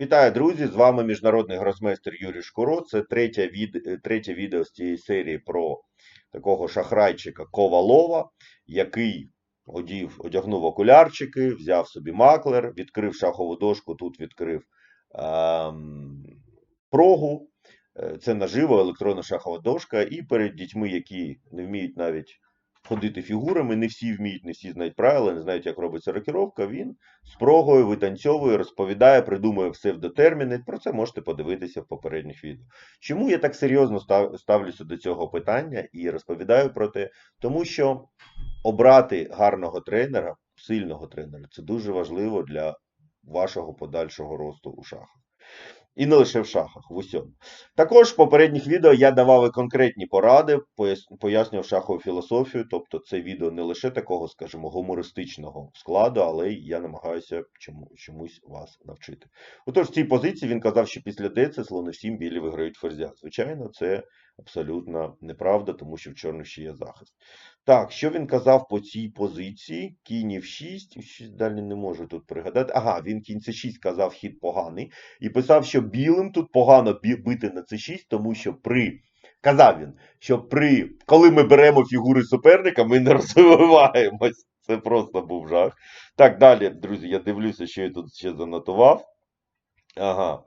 Вітаю, друзі! З вами міжнародний гросмейстер Юрій Шкуро. Це третє, від... третє відео з цієї серії про такого шахрайчика Ковалова, який одів, одягнув окулярчики, взяв собі маклер, відкрив шахову дошку, тут відкрив ем... прогу. Е, Це наживо електронна шахова дошка, і перед дітьми, які не вміють навіть ходити фігурами, не всі вміють, не всі знають правила, не знають, як робиться рокіровка, він з витанцьовує, розповідає, придумує псевдотерміни. Про це можете подивитися в попередніх відео. Чому я так серйозно ставлюся до цього питання і розповідаю про те? Тому що обрати гарного тренера, сильного тренера, це дуже важливо для вашого подальшого росту у шахах. І не лише в шахах, в усьому. Також в попередніх відео я давав і конкретні поради, пояснював шахову філософію, тобто це відео не лише такого, скажімо, гумористичного складу, але я намагаюся чому, чомусь вас навчити. Отож, в цій позиції він казав, що після ДЦ слони всім білі виграють ферзя. Звичайно, це абсолютно неправда, тому що в чорних ще є захист. Так, що він казав по цій позиції? Кінь в 6, 6 далі не можу тут пригадати. Ага, він кінь c 6 казав хід поганий. І писав, що білим тут погано бити на c6, тому що при. Казав він, що при коли ми беремо фігури суперника, ми не розвиваємось. Це просто був жах. Так, далі, друзі, я дивлюся, що я тут ще занотував. Ага.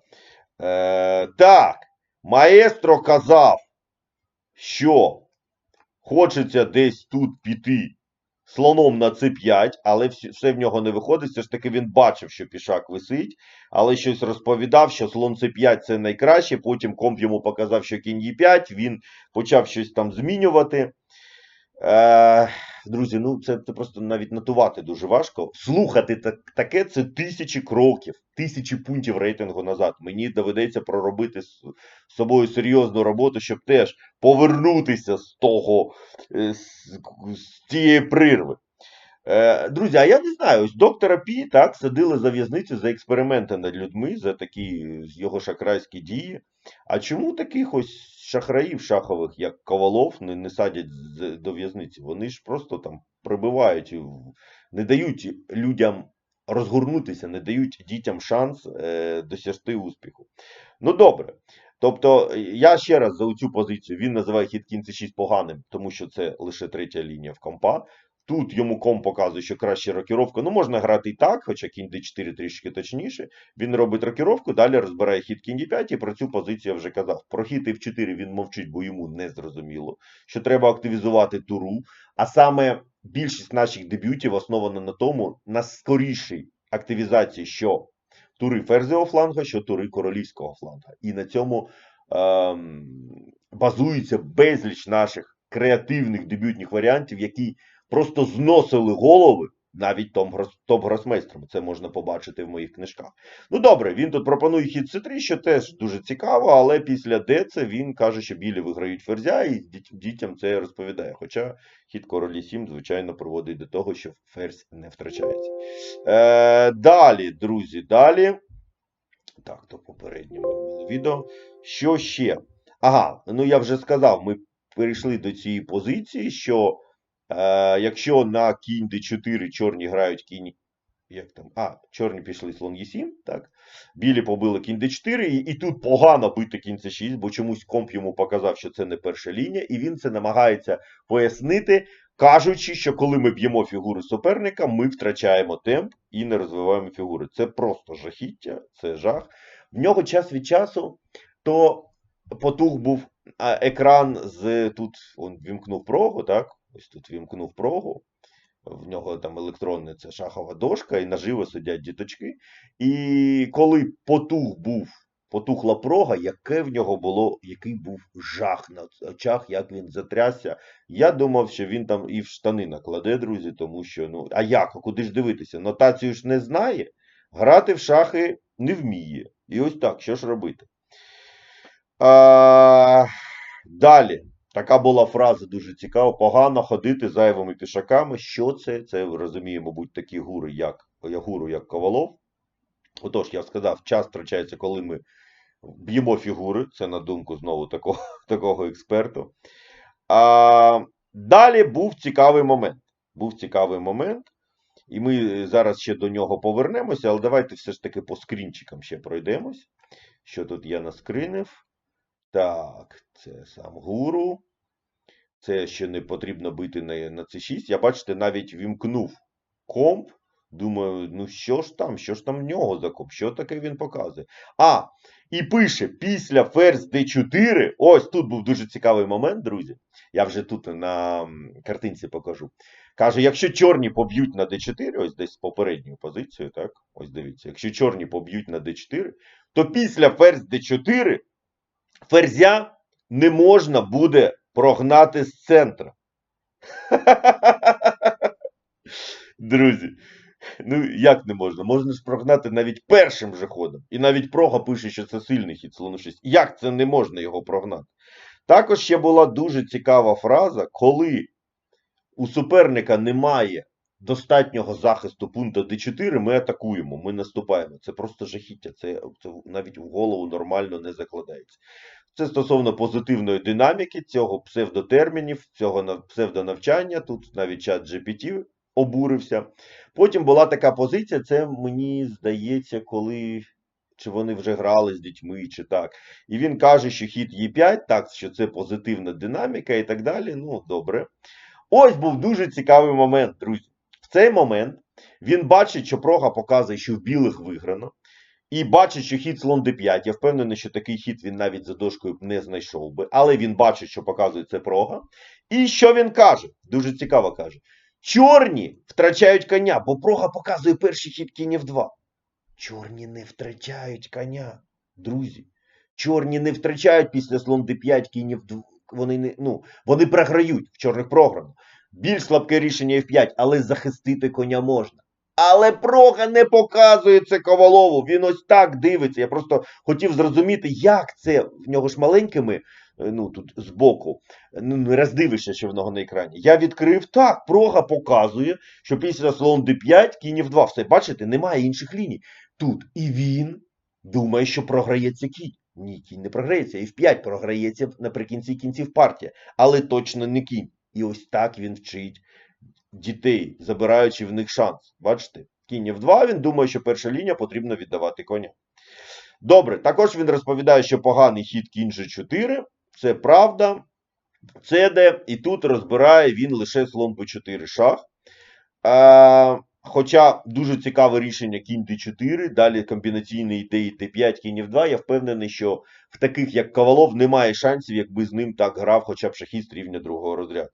Е, так, маестро казав, що хочеться десь тут піти слоном на c5, але все в нього не виходить. Все ж таки він бачив, що пішак висить, але щось розповідав, що слон c5 це найкраще. Потім комп йому показав, що кінь e5, він почав щось там змінювати. Е, друзі, ну це, це просто навіть нотувати дуже важко. Слухати так, таке це тисячі кроків, тисячі пунктів рейтингу назад. Мені доведеться проробити з з собою серйозну роботу, щоб теж повернутися з того, е, з, з цієї прірви. Е, друзі, а я не знаю, ось доктора Пі так садили за в'язницю за експерименти над людьми, за такі його шахрайські дії. А чому таких ось шахраїв шахових, як Ковалов, не, не садять до в'язниці? Вони ж просто там прибивають, не дають людям розгорнутися, не дають дітям шанс е, досягти успіху. Ну добре. Тобто, я ще раз за цю позицію він називає хід кінці 6 поганим, тому що це лише третя лінія в компа. Тут йому ком показує, що краще рокіровка. Ну, можна грати і так, хоча кінь d4 трішки точніше. Він робить рокіровку, далі розбирає хід кінь d5, і про цю позицію я вже казав. Про хід f4 він мовчить, бо йому не зрозуміло, що треба активізувати туру. А саме більшість наших дебютів основана на тому, на скорішій активізації, що тури ферзевого фланга, що тури королівського фланга. І на цьому ем, базується безліч наших креативних дебютних варіантів, які просто зносили голови навіть топ-гросмейстрам. Це можна побачити в моїх книжках. Ну добре, він тут пропонує хід c3, що теж дуже цікаво, але після ДЦ він каже, що білі виграють ферзя, і дітям це розповідає. Хоча хід королі 7, звичайно, приводить до того, що ферзь не втрачається. Е, далі, друзі, далі. Так, то попередньому відео. Що ще? Ага, ну я вже сказав, ми перейшли до цієї позиції, що якщо на кінь d4 чорні грають кінь. Як там? А, чорні пішли слон e7, так. Білі побили кінь d4, і, і тут погано бити кінь c6, бо чомусь комп йому показав, що це не перша лінія, і він це намагається пояснити, кажучи, що коли ми б'ємо фігури суперника, ми втрачаємо темп і не розвиваємо фігури. Це просто жахіття, це жах. В нього час від часу то потух був екран з тут він вімкнув прогу, так? Ось тут вімкнув прогу. В нього там електронна це шахова дошка, і наживо сидять діточки. І коли потух був, потухла прога, яке в нього було, який був жах на очах, як він затрясся. Я думав, що він там і в штани накладе, друзі, тому що, ну, а як? А Куди ж дивитися? Нотацію ж не знає, грати в шахи не вміє. І ось так, що ж робити? А, далі. Така була фраза дуже цікава. Погано ходити зайвими пішаками. Що це? Це розуміє, мабуть, такі гури, як гуру, як Ковалов. Отож, я сказав, час втрачається, коли ми б'ємо фігури. Це на думку знову такого, такого експерту. А, далі був цікавий момент. Був цікавий момент. І ми зараз ще до нього повернемося, але давайте все ж таки по скрінчикам ще пройдемось. Що тут я наскринив? Так, це сам гуру. Це ще не потрібно бити на, на C6. Я бачите, навіть вімкнув комп. Думаю, ну що ж там, що ж там в нього за комп? Що таке він показує? А, і пише: після ферзь D4. Ось тут був дуже цікавий момент, друзі. Я вже тут на картинці покажу. Каже, якщо чорні поб'ють на D4, ось десь попередню позицію, так? Ось дивіться, якщо чорні поб'ють на D4, то після ферзь D4 ферзя не можна буде прогнати з центра. Друзі, ну як не можна? Можна ж прогнати навіть першим же ходом. І навіть прога пише, що це сильний хід слону 6. Як це не можна його прогнати? Також ще була дуже цікава фраза, коли у суперника немає достатнього захисту пункту D4, ми атакуємо, ми наступаємо. Це просто жахіття, це, це навіть в голову нормально не закладається. Це стосовно позитивної динаміки, цього псевдотермінів, цього нав- псевдонавчання. Тут навіть чат GPT обурився. Потім була така позиція, це мені здається, коли. Чи вони вже грали з дітьми, чи так. І він каже, що хід Е5, так, що це позитивна динаміка і так далі. Ну, добре. Ось був дуже цікавий момент, друзі. В цей момент він бачить, що прога показує, що в білих виграно. І бачить, що хід слон d5. Я впевнений, що такий хід він навіть за дошкою не знайшов би. Але він бачить, що показує це прога. І що він каже? Дуже цікаво каже. Чорні втрачають коня, бо прога показує перший хід кінь f2. Чорні не втрачають коня, друзі. Чорні не втрачають після слон d5 кінь f2. Вони не, ну, вони програють в чорних програно. Більш слабке рішення f5, але захистити коня можна. Але прога не показує це Ковалову. Він ось так дивиться. Я просто хотів зрозуміти, як це в нього ж маленькими, е, ну тут збоку, ну не роздивишся, що в нього на екрані. Я відкрив так. Прога показує, що після слон d5 кінь f2. Все, бачите, немає інших ліній. Тут і він думає, що програється кінь. Ні, кінь не програється. f5 програється наприкінці кінців партія, але точно не кінь. І ось так він вчить дітей, забираючи в них шанс. Бачите? Кінь F2, він думає, що перша лінія потрібно віддавати коня. Добре, також він розповідає, що поганий хід кінь G4. Це правда. Це де, і тут розбирає він лише слон B4 шах. Е, хоча дуже цікаве рішення кінь D4, далі комбінаційні ідеї Т5, кінь F2. Я впевнений, що в таких, як Ковалов, немає шансів, якби з ним так грав хоча б шахіст рівня другого розряду.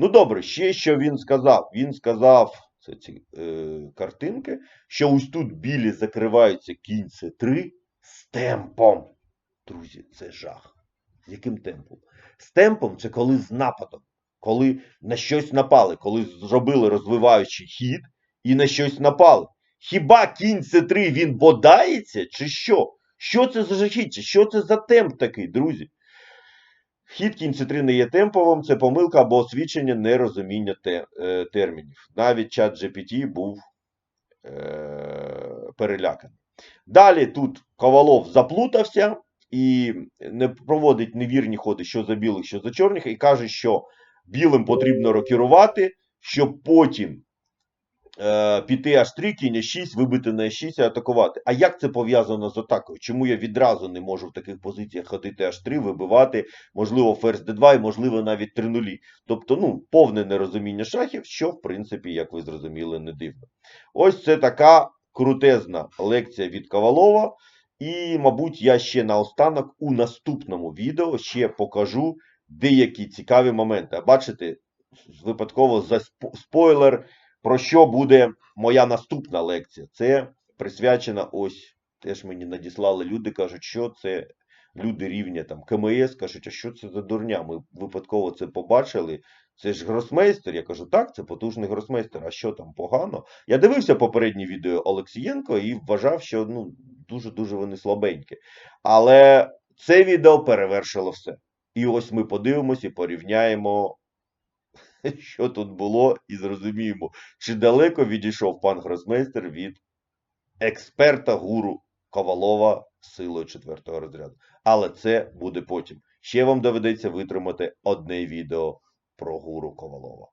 Ну добре, ще що він сказав. Він сказав, це ці е, картинки, що ось тут білі закриваються кінь С3 з темпом. Друзі, це жах. З яким темпом? З темпом це коли з нападом, коли на щось напали, коли зробили розвиваючий хід і на щось напали. Хіба кінь С3 він бодається, чи що? Що це за жахіття? Що це за темп такий, друзі? Хід кінь С3 не є темповим, це помилка або освічення нерозуміння е, термінів. Навіть чат GPT був е, переляканий. Далі тут Ковалов заплутався і не проводить невірні ходи, що за білих, що за чорних, і каже, що білим потрібно рокірувати, щоб потім е, піти H3, кінь H6, вибити на H6 і атакувати. А як це пов'язано з атакою? Чому я відразу не можу в таких позиціях ходити H3, вибивати, можливо, ферзь D2 і, можливо, навіть 3 нулі. Тобто, ну, повне нерозуміння шахів, що, в принципі, як ви зрозуміли, не дивно. Ось це така крутезна лекція від Ковалова. І, мабуть, я ще наостанок у наступному відео ще покажу деякі цікаві моменти. А бачите, випадково за спойлер, про що буде моя наступна лекція. Це присвячена ось, теж мені надіслали люди, кажуть, що це люди рівня там КМС, кажуть, а що це за дурня? Ми випадково це побачили. Це ж гросмейстер. Я кажу, так, це потужний гросмейстер. А що там погано? Я дивився попереднє відео Олексієнко і вважав, що ну, дуже-дуже вони слабенькі. Але це відео перевершило все. І ось ми подивимося і порівняємо, що тут було, і зрозуміємо, чи далеко відійшов пан гросмейстер від експерта гуру Ковалова силою четвертого розряду. Але це буде потім. Ще вам доведеться витримати одне відео про гуру Ковалова.